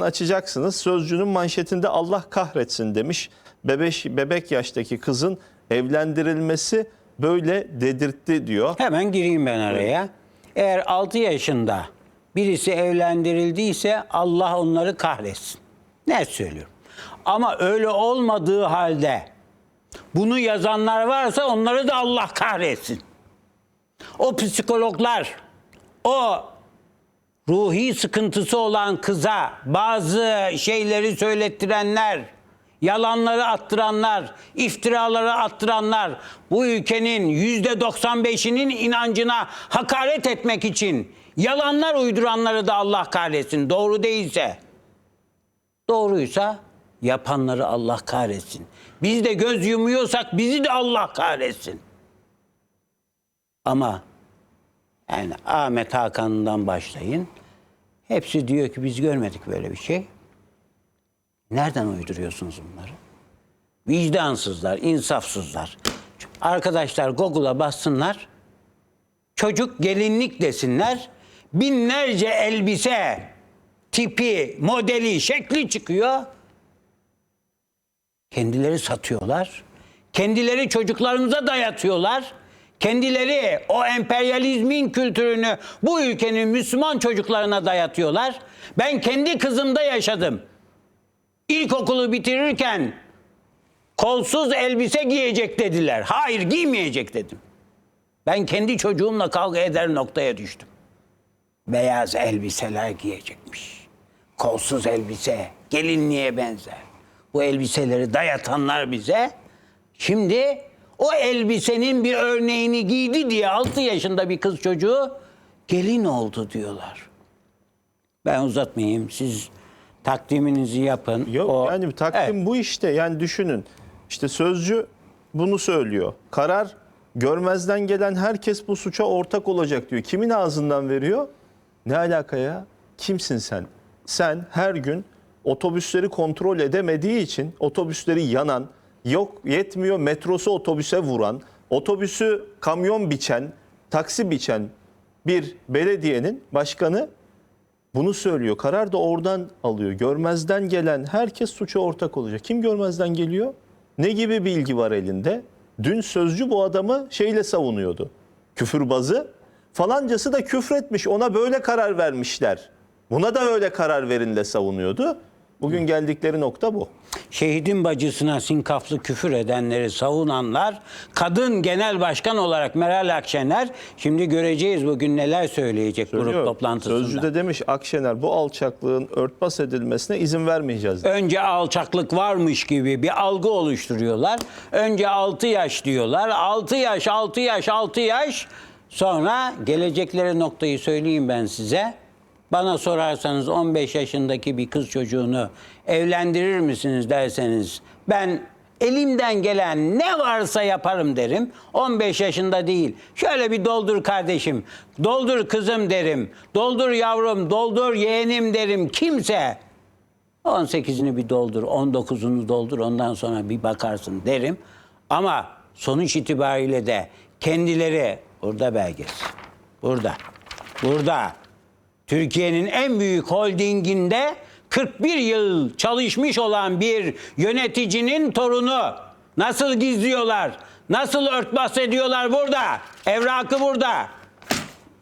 açacaksınız. Sözcünün manşetinde Allah kahretsin demiş. Bebek, bebek yaştaki kızın evlendirilmesi böyle dedirtti diyor. Hemen gireyim ben araya. Eğer 6 yaşında birisi evlendirildiyse Allah onları kahretsin. Ne söylüyorum. Ama öyle olmadığı halde bunu yazanlar varsa onları da Allah kahretsin. O psikologlar, o ruhi sıkıntısı olan kıza bazı şeyleri söylettirenler, yalanları attıranlar, iftiraları attıranlar, bu ülkenin yüzde 95'inin inancına hakaret etmek için yalanlar uyduranları da Allah kahretsin. Doğru değilse, doğruysa yapanları Allah kahretsin. Biz de göz yumuyorsak bizi de Allah kahretsin. Ama yani Ahmet Hakan'dan başlayın. Hepsi diyor ki biz görmedik böyle bir şey. Nereden uyduruyorsunuz bunları? Vicdansızlar, insafsızlar. Arkadaşlar Google'a bassınlar. Çocuk gelinlik desinler. Binlerce elbise tipi, modeli, şekli çıkıyor. Kendileri satıyorlar. Kendileri çocuklarımıza dayatıyorlar. Kendileri o emperyalizmin kültürünü bu ülkenin Müslüman çocuklarına dayatıyorlar. Ben kendi kızımda yaşadım. İlkokulu bitirirken kolsuz elbise giyecek dediler. Hayır giymeyecek dedim. Ben kendi çocuğumla kavga eder noktaya düştüm. Beyaz elbiseler giyecekmiş. Kolsuz elbise, gelinliğe benzer. Bu elbiseleri dayatanlar bize. Şimdi o elbisenin bir örneğini giydi diye 6 yaşında bir kız çocuğu gelin oldu diyorlar. Ben uzatmayayım. Siz takdiminizi yapın. Yok O- yani takdim Evet. bu işte. Yani düşünün. İşte sözcü bunu söylüyor. Karar görmezden gelen herkes bu suça ortak olacak diyor. Kimin ağzından veriyor? Ne alaka ya? Kimsin sen? Sen her gün otobüsleri kontrol edemediği için otobüsleri yanan, yok yetmiyor metrosu otobüse vuran, otobüsü kamyon biçen, taksi biçen bir belediyenin başkanı bunu söylüyor. Karar da oradan alıyor. Görmezden gelen herkes suça ortak olacak. Kim görmezden geliyor? Ne gibi bilgi var elinde? Dün sözcü bu adamı şeyle savunuyordu. Küfürbazı. Falancası da küfretmiş. Ona böyle karar vermişler. Buna da öyle karar verinle savunuyordu. Bugün geldikleri nokta bu. Şehidin bacısına sinkaflı küfür edenleri savunanlar, kadın genel başkan olarak Meral Akşener, şimdi göreceğiz bugün neler söyleyecek grup Söylüyor. toplantısında. Sözcü de demiş Akşener bu alçaklığın örtbas edilmesine izin vermeyeceğiz. Önce alçaklık varmış gibi bir algı oluşturuyorlar. Önce 6 yaş diyorlar. 6 yaş, 6 yaş, 6 yaş. Sonra gelecekleri noktayı söyleyeyim ben size. Bana sorarsanız 15 yaşındaki bir kız çocuğunu evlendirir misiniz derseniz ben elimden gelen ne varsa yaparım derim. 15 yaşında değil. Şöyle bir doldur kardeşim, doldur kızım derim, doldur yavrum, doldur yeğenim derim. Kimse 18'ini bir doldur, 19'unu doldur ondan sonra bir bakarsın derim. Ama sonuç itibariyle de kendileri burada belgesi. Burada. Burada. Türkiye'nin en büyük holdinginde 41 yıl çalışmış olan bir yöneticinin torunu nasıl gizliyorlar? Nasıl örtbas ediyorlar burada? Evrakı burada.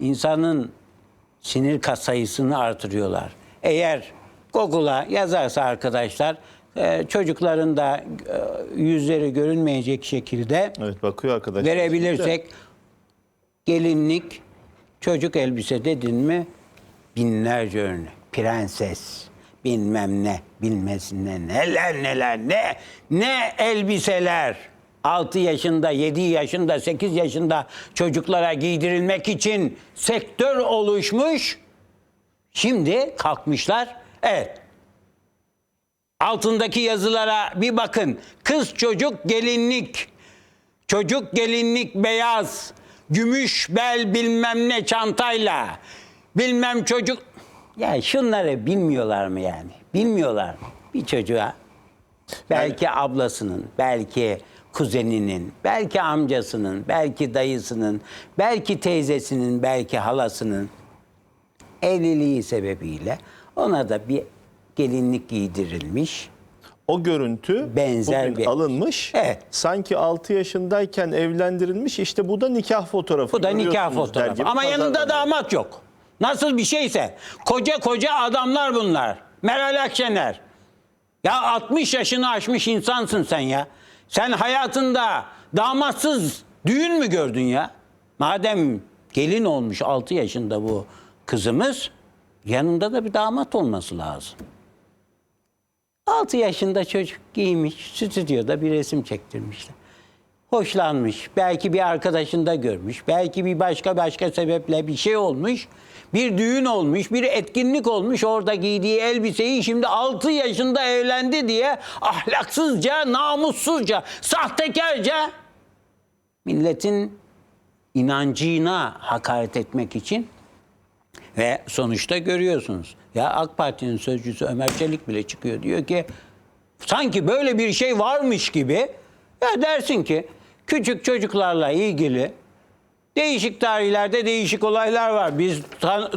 İnsanın sinir kas sayısını artırıyorlar. Eğer Google'a yazarsa arkadaşlar e, çocukların da e, yüzleri görünmeyecek şekilde Evet bakıyor arkadaşlar. verebilirsek gelinlik çocuk elbise dedin mi binlerce örnek. Prenses bilmem ne bilmesin ne neler neler ne ne elbiseler 6 yaşında, 7 yaşında, 8 yaşında çocuklara giydirilmek için sektör oluşmuş. Şimdi kalkmışlar. Evet. Altındaki yazılara bir bakın. Kız çocuk gelinlik. Çocuk gelinlik beyaz. Gümüş bel bilmem ne çantayla. Bilmem çocuk. Ya şunları bilmiyorlar mı yani? Bilmiyorlar mı? Bir çocuğa belki ablasının, belki kuzeninin, belki amcasının, belki dayısının, belki teyzesinin, belki halasının evliliği sebebiyle ona da bir gelinlik giydirilmiş. O görüntü Benzer bugün bir- alınmış. Evet. Sanki 6 yaşındayken evlendirilmiş. İşte bu da nikah fotoğrafı. Bu da nikah fotoğrafı. Ama yanında damat yok. Nasıl bir şeyse. Koca koca adamlar bunlar. Meral Akşener. Ya 60 yaşını aşmış insansın sen ya. Sen hayatında damatsız düğün mü gördün ya? Madem gelin olmuş 6 yaşında bu kızımız yanında da bir damat olması lazım. 6 yaşında çocuk giymiş, stüdyoda bir resim çektirmişler. Hoşlanmış, belki bir arkadaşında görmüş, belki bir başka başka sebeple bir şey olmuş. Bir düğün olmuş, bir etkinlik olmuş. Orada giydiği elbiseyi şimdi 6 yaşında evlendi diye ahlaksızca, namussuzca, sahtekarca milletin inancına hakaret etmek için ve sonuçta görüyorsunuz. Ya AK Parti'nin sözcüsü Ömer Çelik bile çıkıyor diyor ki sanki böyle bir şey varmış gibi ya dersin ki küçük çocuklarla ilgili değişik tarihlerde değişik olaylar var. Biz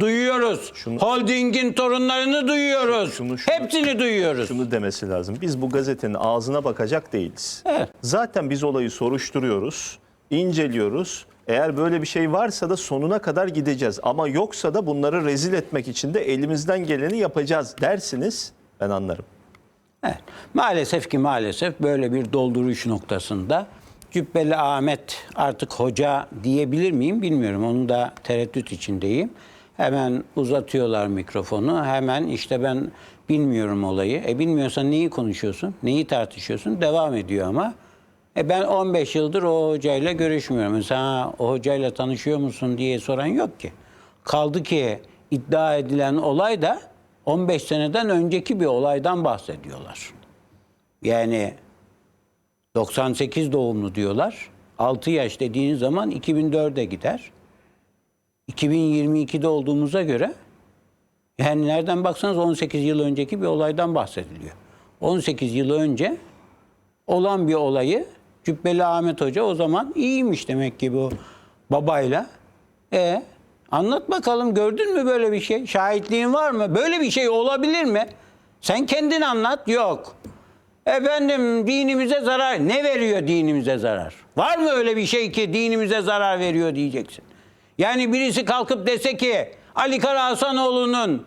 duyuyoruz. Şunu- Holding'in torunlarını duyuyoruz. Şunu- şunu- Hepsini duyuyoruz. Şunu demesi lazım. Biz bu gazetenin ağzına bakacak değiliz. Evet. Zaten biz olayı soruşturuyoruz, inceliyoruz. Eğer böyle bir şey varsa da sonuna kadar gideceğiz. Ama yoksa da bunları rezil etmek için de elimizden geleni yapacağız dersiniz. Ben anlarım. Evet. Maalesef ki maalesef böyle bir dolduruş noktasında Cübbeli Ahmet artık hoca diyebilir miyim bilmiyorum. Onu da tereddüt içindeyim. Hemen uzatıyorlar mikrofonu. Hemen işte ben bilmiyorum olayı. E bilmiyorsan neyi konuşuyorsun? Neyi tartışıyorsun? Devam ediyor ama. E ben 15 yıldır o hocayla görüşmüyorum. Mesela o hocayla tanışıyor musun diye soran yok ki. Kaldı ki iddia edilen olay da 15 seneden önceki bir olaydan bahsediyorlar. Yani 98 doğumlu diyorlar. 6 yaş dediğiniz zaman 2004'e gider. 2022'de olduğumuza göre yani nereden baksanız 18 yıl önceki bir olaydan bahsediliyor. 18 yıl önce olan bir olayı Cübbeli Ahmet Hoca o zaman iyiymiş demek ki bu babayla. E anlat bakalım gördün mü böyle bir şey? Şahitliğin var mı? Böyle bir şey olabilir mi? Sen kendin anlat. Yok. Efendim dinimize zarar. Ne veriyor dinimize zarar? Var mı öyle bir şey ki dinimize zarar veriyor diyeceksin. Yani birisi kalkıp dese ki Ali Kara Hasanoğlu'nun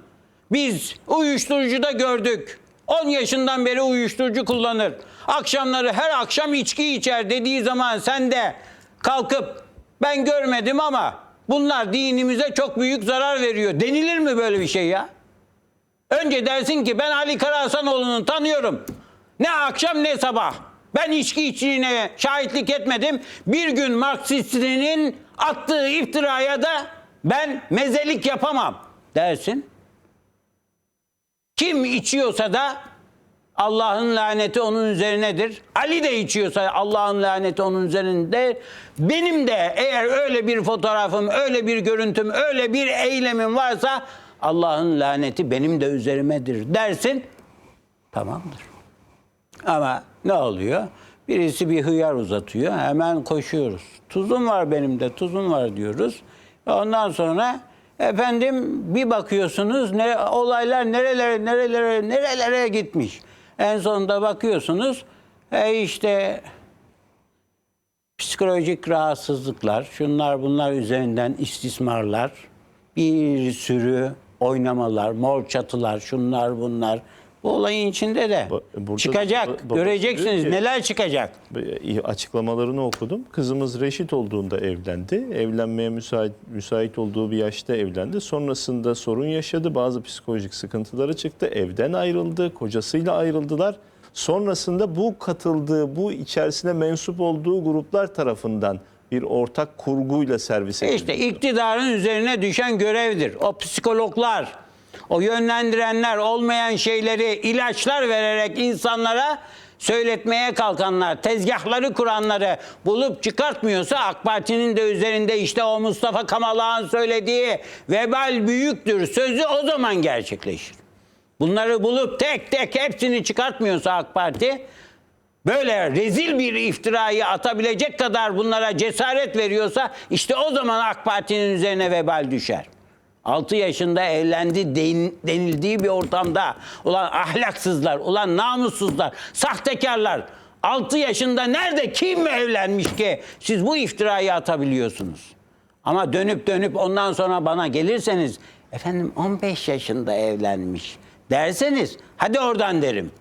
biz uyuşturucuda gördük. 10 yaşından beri uyuşturucu kullanır. Akşamları her akşam içki içer dediği zaman sen de kalkıp ben görmedim ama bunlar dinimize çok büyük zarar veriyor. Denilir mi böyle bir şey ya? Önce dersin ki ben Ali Karahasanoğlu'nu tanıyorum. Ne akşam ne sabah. Ben içki içtiğine şahitlik etmedim. Bir gün Marksistinin attığı iftiraya da ben mezelik yapamam dersin. Kim içiyorsa da Allah'ın laneti onun üzerinedir. Ali de içiyorsa Allah'ın laneti onun üzerinde. Benim de eğer öyle bir fotoğrafım, öyle bir görüntüm, öyle bir eylemim varsa Allah'ın laneti benim de üzerimedir dersin. Tamamdır. Ama ne oluyor? Birisi bir hıyar uzatıyor. Hemen koşuyoruz. Tuzum var benim de, tuzum var diyoruz. Ondan sonra efendim bir bakıyorsunuz ne olaylar nerelere nerelere nerelere gitmiş. En sonunda bakıyorsunuz e işte psikolojik rahatsızlıklar, şunlar bunlar üzerinden istismarlar, bir sürü oynamalar, mor çatılar, şunlar bunlar. Bu olayın içinde de burada- çıkacak. babası Göreceksiniz ki- neler çıkacak. Açıklamalarını okudum. Kızımız reşit olduğunda evlendi. Evlenmeye müsait, müsait olduğu bir yaşta evlendi. Sonrasında sorun yaşadı. Bazı psikolojik sıkıntıları çıktı. Evden ayrıldı. Kocasıyla ayrıldılar. Sonrasında bu katıldığı, bu içerisine mensup olduğu gruplar tarafından bir ortak kurguyla servis edildi. İşte iktidarın üzerine düşen görevdir. O psikologlar, o yönlendirenler olmayan şeyleri ilaçlar vererek insanlara söyletmeye kalkanlar, tezgahları kuranları bulup çıkartmıyorsa AK Parti'nin de üzerinde işte o Mustafa Kamalağ'ın söylediği vebal büyüktür sözü o zaman gerçekleşir. Bunları bulup tek tek hepsini çıkartmıyorsa AK Parti böyle rezil bir iftirayı atabilecek kadar bunlara cesaret veriyorsa işte o zaman AK Parti'nin üzerine vebal düşer. 6 yaşında evlendi den- denildiği bir ortamda ulan ahlaksızlar, ulan namussuzlar, sahtekarlar 6 yaşında nerede kim evlenmiş ki siz bu iftirayı atabiliyorsunuz? Ama dönüp dönüp ondan sonra bana gelirseniz efendim 15 yaşında evlenmiş derseniz hadi oradan derim.